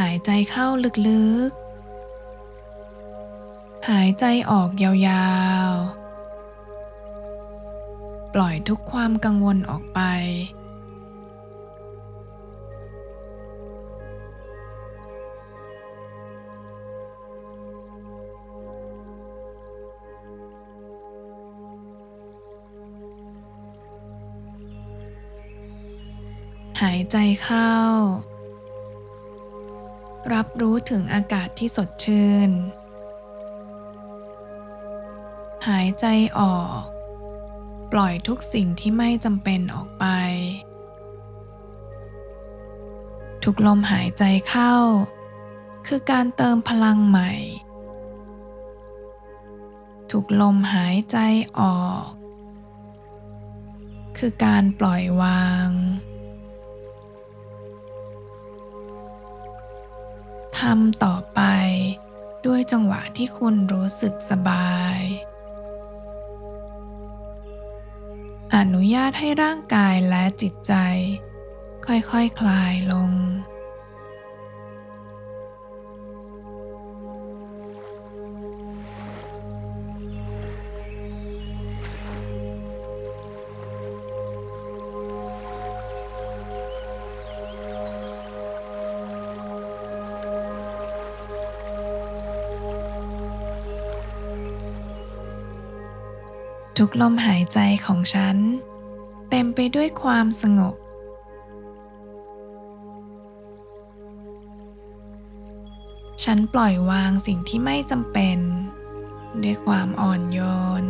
หายใจเข้าลึกๆ หายใจออกยาวๆ ปล่อยทุกความกังวลออกไป หายใจเข้า รับรู้ถึงอากาศที่สดชื่น หายใจออก ปล่อยทุกสิ่งที่ไม่จำเป็นออกไป ทุกลมหายใจเข้า คือการเติมพลังใหม่ ทุกลมหายใจออก คือการปล่อยวาง ทำต่อไป ด้วยจังหวะที่คุณรู้สึกสบาย อนุญาตให้ร่างกายและจิตใจ ค่อยๆคคลายลง ทุกลมหายใจของฉัน เต็มไปด้วยความสงบ ฉันปล่อยวางสิ่งที่ไม่จำเป็น ด้วยความอ่อนโยน